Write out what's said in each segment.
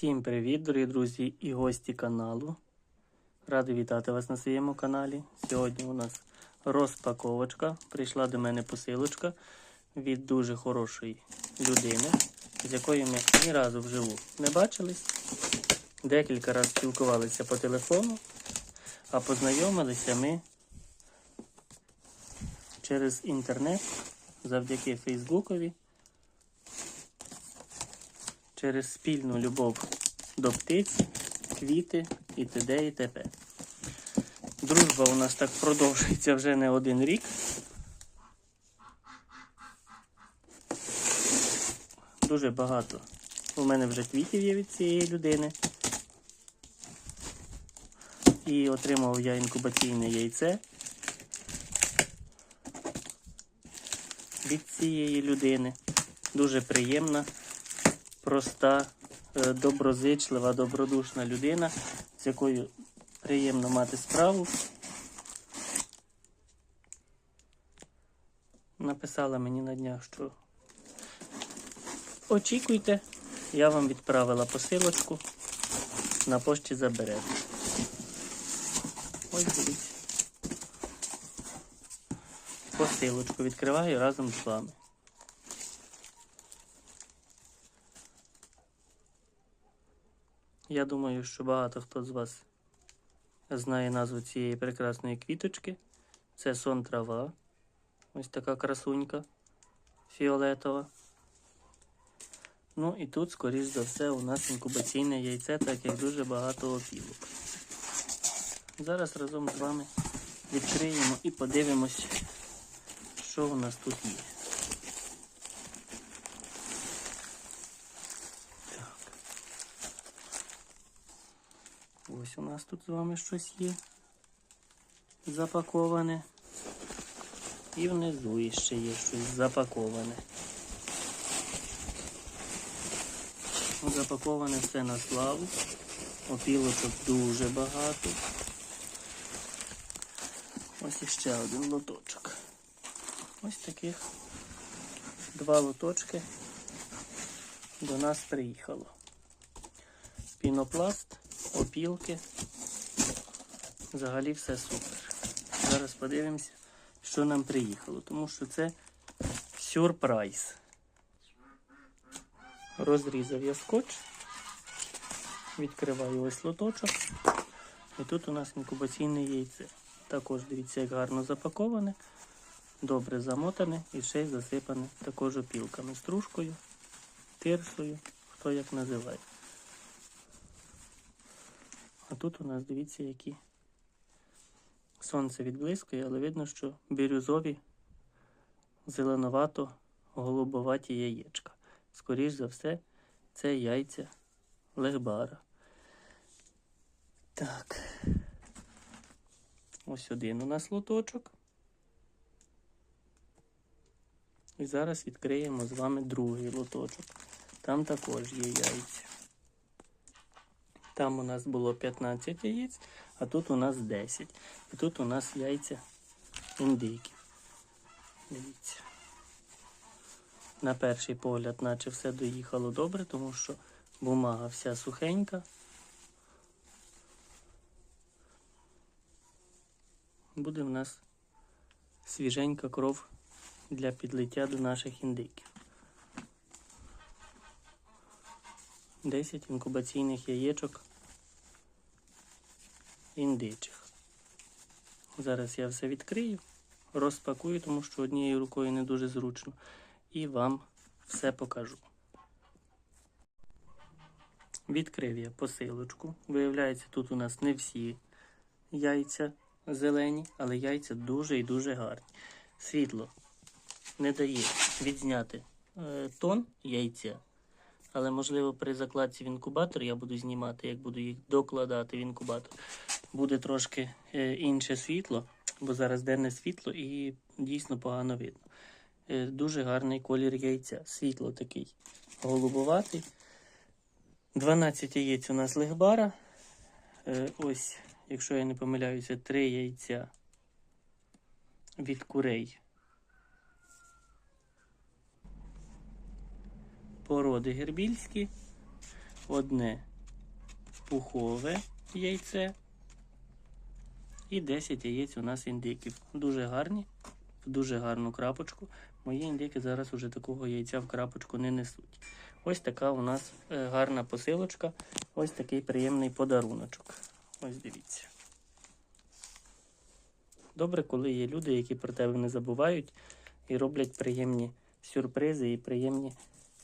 Всім привіт, дорогі друзі і гості каналу. Радий вітати вас на своєму каналі. Сьогодні у нас розпаковочка. Прийшла до мене посилочка від дуже хорошої людини, з якою ми ні разу вживу не бачились. Декілька разів спілкувалися по телефону, а познайомилися ми через інтернет завдяки Фейсбукові через спільну любов до птиць, квіти і т.д. і т.п. Дружба у нас так продовжується вже не один рік. Дуже багато. У мене вже квітів є від цієї людини. І отримав я інкубаційне яйце від цієї людини. Дуже приємна проста, е, доброзичлива, добродушна людина, з якою приємно мати справу. Написала мені на днях, що очікуйте, я вам відправила посилочку, на пошті заберете. Ось дивіться. Посилочку відкриваю разом з вами. Я думаю, що багато хто з вас знає назву цієї прекрасної квіточки. Це сон трава. Ось така красунька фіолетова. Ну і тут, скоріш за все, у нас інкубаційне яйце, так як дуже багато опілок. Зараз разом з вами відкриємо і подивимось, що у нас тут є. Ось у нас тут з вами щось є запаковане. І внизу іще є щось запаковане. Запаковане все на славу. Опілочок дуже багато. Ось іще один лоточок. Ось таких два лоточки до нас приїхало. Пінопласт опілки. Взагалі все супер. Зараз подивимося, що нам приїхало, тому що це сюрприз. Розрізав я скотч, відкриваю ось лоточок. І тут у нас інкубаційне яйце. Також дивіться, як гарно запаковане, добре замотане і ще й засипане також опілками, стружкою, тирсою, хто як називає. А тут у нас дивіться, які сонце відблискує, але видно, що бірюзові, зеленовато, голубоваті яєчка. Скоріш за все, це яйця легбара. Так. Ось один у нас лоточок. І зараз відкриємо з вами другий лоточок. Там також є яйця. Там у нас було 15 яєць, а тут у нас 10. І тут у нас яйця індиків. Дивіться. На перший погляд, наче все доїхало добре, тому що бумага вся сухенька. Буде в нас свіженька кров для підлиття до наших індиків. 10 інкубаційних яєчок індичих. Зараз я все відкрию, розпакую, тому що однією рукою не дуже зручно, і вам все покажу. Відкрив я посилочку. Виявляється, тут у нас не всі яйця зелені, але яйця дуже і дуже гарні. Світло не дає відзняти е, тон яйця. Але, можливо, при закладці в інкубатор я буду знімати, як буду їх докладати в інкубатор. Буде трошки е, інше світло, бо зараз денне світло і дійсно погано видно. Е, дуже гарний колір яйця. Світло такий голубоватий. 12 яєць у нас легбара. Е, ось, якщо я не помиляюся, 3 яйця від курей. Породи гербільські. Одне пухове яйце. І 10 яєць у нас індиків. Дуже гарні, в дуже гарну крапочку. Мої індики зараз уже такого яйця в крапочку не несуть. Ось така у нас е, гарна посилочка. Ось такий приємний подаруночок. Ось дивіться. Добре, коли є люди, які про тебе не забувають і роблять приємні сюрпризи і приємні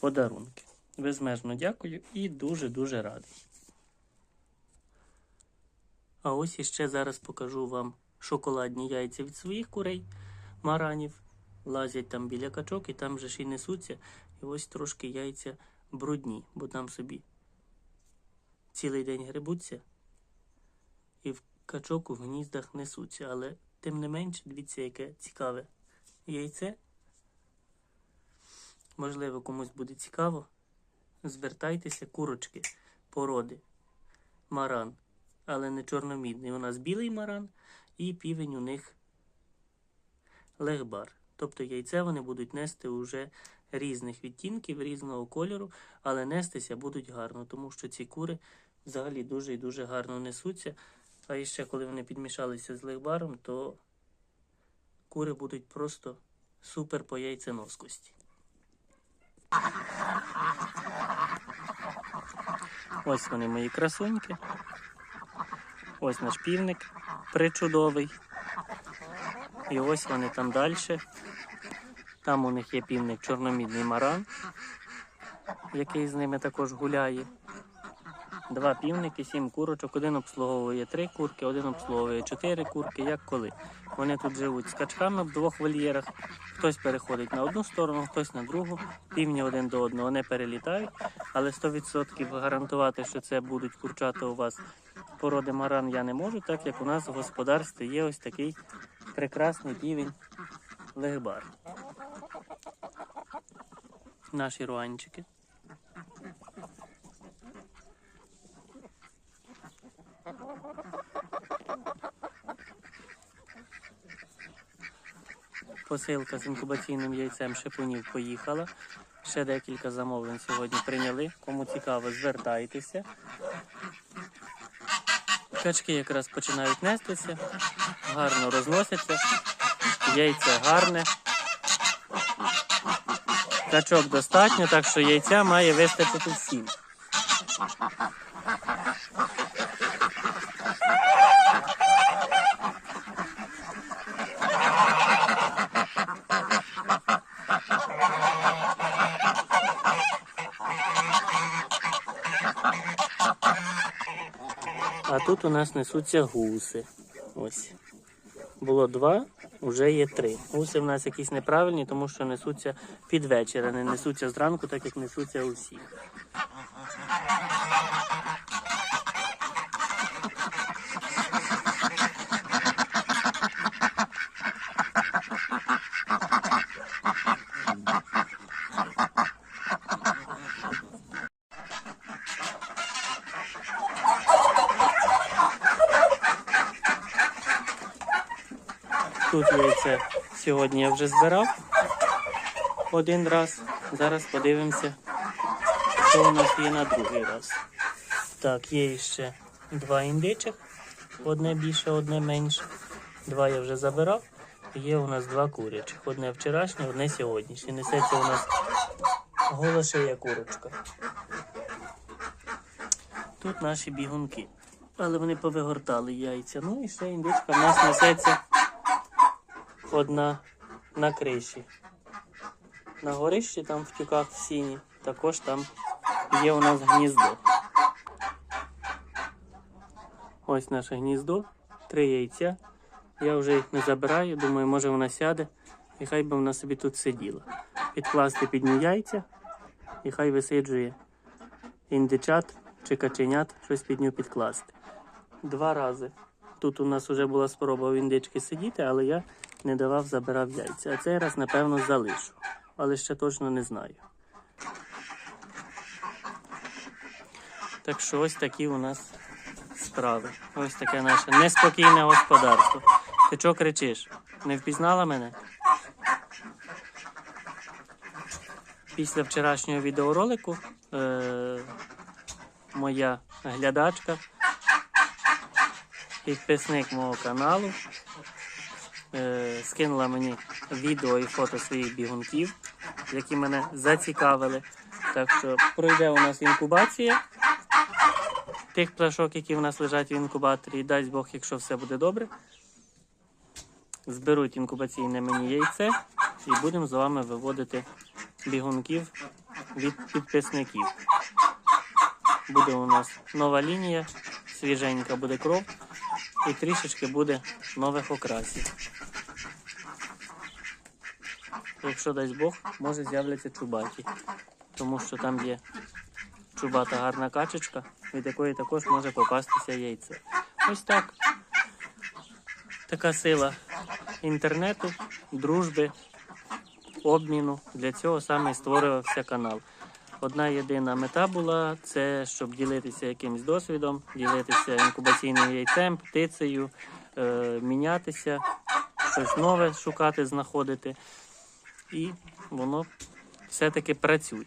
подарунки. Безмежно дякую і дуже-дуже радий. А ось іще зараз покажу вам шоколадні яйця від своїх курей, маранів. Лазять там біля качок і там же ж і несуться. І ось трошки яйця брудні, бо там собі цілий день грибуться і в качок у гніздах несуться. Але тим не менше, дивіться, яке цікаве яйце. Можливо, комусь буде цікаво. Звертайтеся, курочки, породи, маран, але не чорномідний. У нас білий маран і півень у них легбар. Тобто яйця вони будуть нести уже різних відтінків, різного кольору, але нестися будуть гарно, тому що ці кури взагалі дуже і дуже гарно несуться. А іще коли вони підмішалися з легбаром, то кури будуть просто супер по яйценоскості. Ось вони мої красуньки. Ось наш півник причудовий. І ось вони там далі. Там у них є півник чорномідний маран, який з ними також гуляє. Два півники, сім курочок, один обслуговує три курки, один обслуговує чотири курки, як коли. Вони тут живуть з качками в двох вольєрах. Хтось переходить на одну сторону, хтось на другу. Півні один до одного не перелітають, але 100% гарантувати, що це будуть курчата у вас породи маран, я не можу, так як у нас в господарстві є ось такий прекрасний півень легбар. Наші руанчики. Посилка з інкубаційним яйцем шипунів поїхала. Ще декілька замовлень сьогодні прийняли. Кому цікаво, звертайтеся. Качки якраз починають нестися, гарно розносяться, яйце гарне. Качок достатньо, так що яйця має вистачити всім. А тут у нас несуться гуси. Ось. Було два, вже є три. Гуси в нас якісь неправильні, тому що несуться під вечір, а не несуться зранку, так як несуться усі. Тут яйце сьогодні я вже збирав один раз. Зараз подивимося, що у нас є на другий раз. Так, є ще два індичок. Одне більше, одне менше. Два я вже забирав. Є у нас два курячих. Одне вчорашнє, одне сьогоднішнє. Несеться у нас голошея курочка. Тут наші бігунки. Але вони повигортали яйця. Ну і ще індичка в нас несеться одна на криші. На горищі там в тюках в сіні. Також там є у нас гніздо. Ось наше гніздо, три яйця. Я вже їх не забираю, думаю, може вона сяде і хай би вона собі тут сиділа. Підкласти під ній яйця і хай висиджує індичат чи каченят, щось під нього підкласти. Два рази. Тут у нас вже була спроба у індички сидіти, але я не давав, забирав яйця. А цей раз, напевно, залишу. Але ще точно не знаю. Так що ось такі у нас справи. Ось таке наше неспокійне господарство. Ти чого кричиш? Не впізнала мене? Після вчорашнього відеоролику е- моя глядачка, підписник мого каналу. Е, скинула мені відео і фото своїх бігунків, які мене зацікавили. Так що пройде у нас інкубація тих пташок, які в нас лежать в інкубаторі, і дасть Бог, якщо все буде добре. Зберуть інкубаційне мені яйце і будемо з вами виводити бігунків від підписників. Буде у нас нова лінія, свіженька буде кров і трішечки буде нових окрасів. Якщо дасть Бог, може з'являться чубаті, тому що там є чубата гарна качечка, від якої також може попастися яйце. Ось так. Така сила інтернету, дружби, обміну. Для цього саме створювався канал. Одна єдина мета була це щоб ділитися якимсь досвідом, ділитися інкубаційним яйцем, птицею, е, мінятися, щось нове шукати, знаходити. І воно все-таки працює.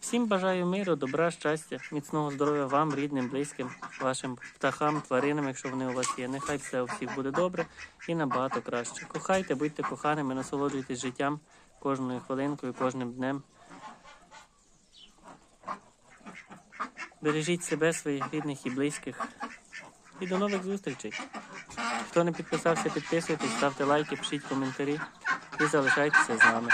Всім бажаю миру, добра, щастя, міцного здоров'я вам, рідним, близьким, вашим птахам, тваринам, якщо вони у вас є. Нехай все у всіх буде добре і набагато краще. Кохайте, будьте коханими, насолоджуйтесь життям кожною хвилинкою, кожним днем. Бережіть себе, своїх рідних і близьких. І до нових зустрічей. Хто не підписався, підписуйтесь, ставте лайки, пишіть коментарі і залишайтеся з нами.